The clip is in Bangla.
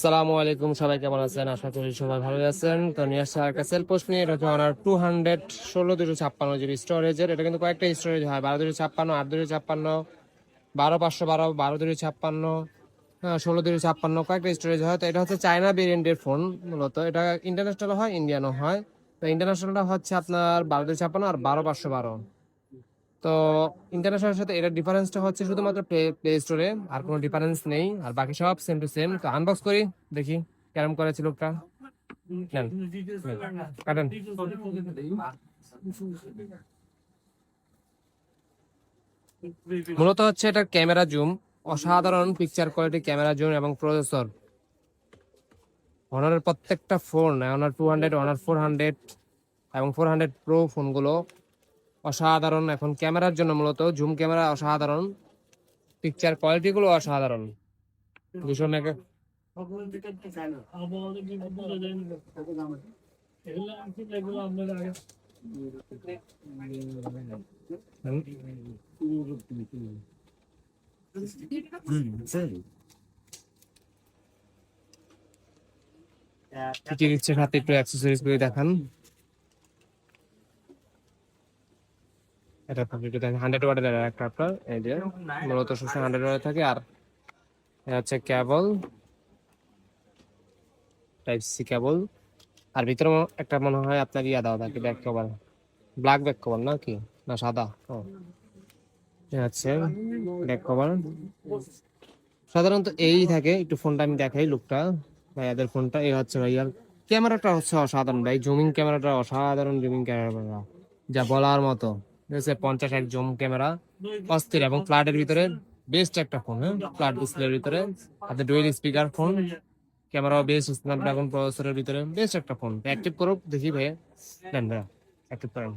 সালামু আলাইকুম, সবাই কেমন আছেন? আশা করি সবাই ভালো আছেন। তো নিয়ে আসছে একটা সেল পোস্ট নিয়ে। এটা হচ্ছে টু হান্ড্রেড ষোলো দুশো ছাপ্পান্ন জিবি স্টোরেজের এটা কিন্তু কয়েকটা স্টোরেজ হয়। বারো দুশো ছাপ্পান্ন, আট দুশো ছাপ্পান্ন, বারো পাঁচশো, বারো বারো দুশো ছাপ্পান্ন হ্যাঁ ষোলো দুশো ছাপ্পান্ন, কয়েকটা স্টোরেজ হয়। তো এটা হচ্ছে চায়না ভেরিয়েন্টের ফোন মূলত। এটা ইন্টারন্যাশনাল হয় ইন্ডিয়ানও হয়। তো ইন্টারন্যাশনালটা হচ্ছে আপনার বারো দুশো ছাপ্পান্ন আর বারো পাঁচশো বারো। তো ইন্টারন্যাশনালের সাথে এটার ডিফারেন্সটা হচ্ছে শুধুমাত্র প্লে স্টোরে আর কোনো ডিফারেন্স নেই। আর বাকি সব সেম টু সেম তো আনবক্স করি, দেখি কেরম করেছে লোকটা নেন। কাটেন। মূলত হচ্ছে এটা ক্যামেরা জুম। অসাধারণ পিকচার কোয়ালিটি ক্যামেরা জুম এবং প্রসেসর অনারের প্রত্যেকটা phone Honor two hundred Honor four hundred এবং ফোর হান্ড্রেড প্রো ফোনগুলো অসাধারণ। এখন ক্যামেরার জন্য মূলত জুম ক্যামেরা অসাধারণ পিকচার কোয়ালিটিগুলো অসাধারণ। দুশো মেগা একটু অ্যাক্সেসরিজ দেখান। এটা হান্ড্রেড ওয়াটের মূলত সবসময় হান্ড্রেড ওয়াটে থাকে, আর হচ্ছে টাইপ সি আর ভিতরে একটা মনে হয় আপনার ইয়া দেওয়া থাকে back cover black back cover না কি? না সাদা? ও। হচ্ছে ব্যাক কভার সাধারণত এই থাকে, একটু ফোনটা আমি দেখাই লুকটা ভাইয়াদের ফোনটা এই হচ্ছে ভাইয়ার ক্যামেরাটা হচ্ছে অসাধারণ, ভাই জুমিং ক্যামেরাটা অসাধারণ জুমিং ক্যামেরা, যা বলার মতো। আছে পঞ্চাশ এক জুম ক্যামেরা, অস্থির এবং ফ্ল্যাটের ভিতরে বেস্ট একটা ফোন হ্যাঁ? ফ্ল্যাট ডিসপ্লের ভিতরে, হাতে ডুয়েল স্পিকার ফোন ক্যামেরাও বেস্ট স্ন্যাপড্রাগন প্রসেসরের ভিতরে বেস্ট একটা ফোন অ্যাক্টিভ করুক, দেখি ভাইয়া দেন ভাইয়া অ্যাক্টিভ করেন।